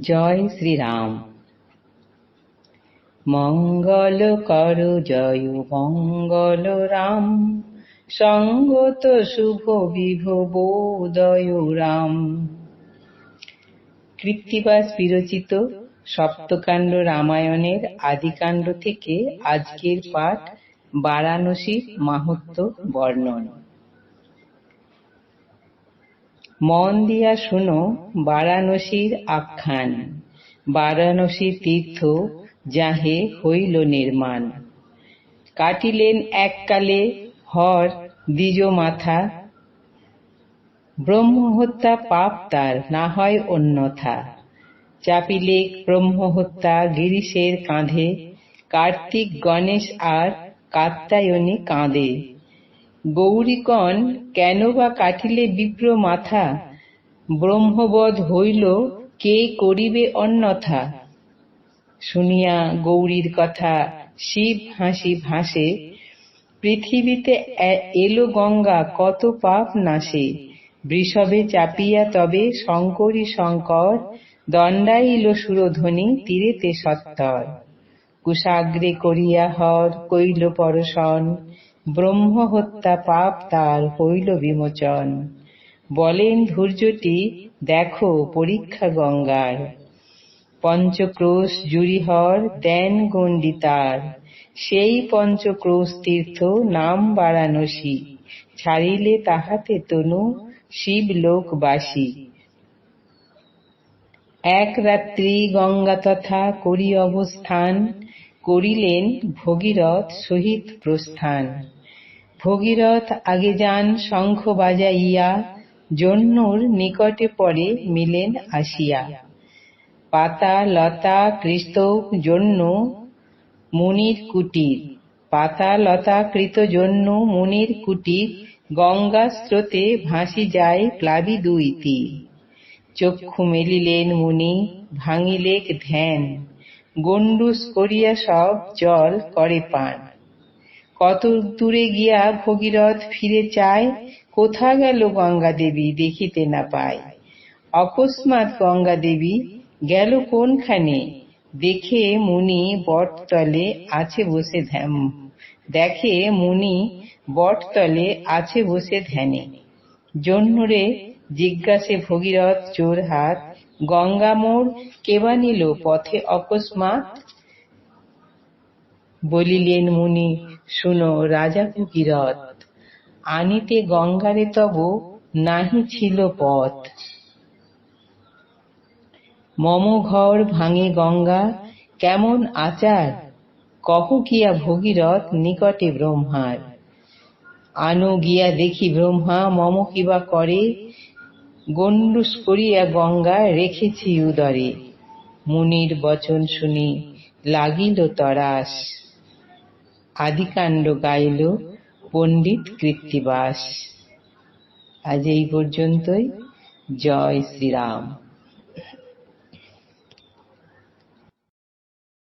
জয় শ্রীরাম। মঙ্গল কর জয় মঙ্গল রাম। সঙ্গত শুভ বিভব বোদয় রাম। কৃত্তিবাস বিরচিত সপ্তকাণ্ড রামায়ণের আদিকাণ্ড থেকে আজকের পাঠ বারাণসীর মাহাত্ম বর্ণন। মন দিয়া শুনো বারাণসীর আখ্যান। বারাণসী তীর্থ যাহে হইল নির্মাণ। কাটিলেন এককালে হর দ্বিজ মাথা। ব্রহ্মহত্যা পাপ তার, না হয় অন্যথা। চাপিলে ব্রহ্মহত্যা গিরিশের কাঁধে। কার্তিক গণেশ আর কাত্তায়নী কাঁদে। গৌরীগণ কেন বা কাটিলে বিপ্র মাথা? ব্রহ্মবধ হইল, কে করিবে অন্যথা? শুনিয়া গৌরীর কথা শিব হাসি ভাসে, পৃথিবীতে এলো গঙ্গা, কত পাপ নাশে। বৃষভে চাপিয়া তবে শঙ্করী শঙ্কর দণ্ডাইল সুরধ্বনি তীরেতে সত্তর। কুশাগ্রে করিয়া হর কৈল পরশন ব্রহ্ম হত্যা পাপ তার হইল বিমোচন। বলেন ধৈর্যটি, দেখো পরীক্ষা গঙ্গার। পঞ্চক্রোশ জুরিহর দেন গণ্ডিতার সেই পঞ্চক্রোশ তীর্থ নাম বারাণসী। ছাড়িলে তাহাতে তনু শিবলোকবাসী এক রাত্রি গঙ্গা তথা করি অবস্থান, করিলেন ভগীরথ সহিত প্রস্থান। ভগীরথ আগে যান শঙ্খ বাজাইয়া জন্যুর নিকটে পরে মিলেন আসিয়া। পাতা, লতা, কৃস্তক জন্য মুনির কুটির। পাতা, লতা, কৃত জন্য মুনির কুটির গঙ্গা স্রোতে ভাসি যায় প্লাবি দুই তীর চক্ষু মেলিলেন মুনি, ভাঙিলেক ধ্যান। গণ্ডুস করিয়া সব জল করে পান। কত দূরে গিয়া ভগীরথ ফিরে চায়, কোথা গেল গঙ্গা দেবী দেখিতে না পায়। অকস্মাৎ গঙ্গা দেবী গেল কোনখানে? দেখে মুনি বটতলে আছে বসে ধ্যান, দেখে মুনি বটতলে আছে বসে ধ্যানে। জন্যরে জিজ্ঞাসে ভগীরথ চোর হাত গঙ্গা মোর কেবা নিল পথে অকস্মাৎ? বলিলেন মুনি, শুনো, রাজা ভগীরথ, আনিতে গঙ্গারে তব নাহি ছিল পথ। মম ঘর ভাঙে গঙ্গা, কেমন আচার, কহ গিয়া ভগীরথ নিকটে ব্রহ্মার। আনো গিয়া দেখি ব্রহ্মা মম কিবা করে, গণ্ডুস করিয়া গঙ্গা রেখেছি উদরে। মুনির বচন শুনি লাগিল তরাস। আদিকাণ্ড গাইল পণ্ডিত কৃত্তিবাস আজ এই পর্যন্তই। জয় শ্রীরাম।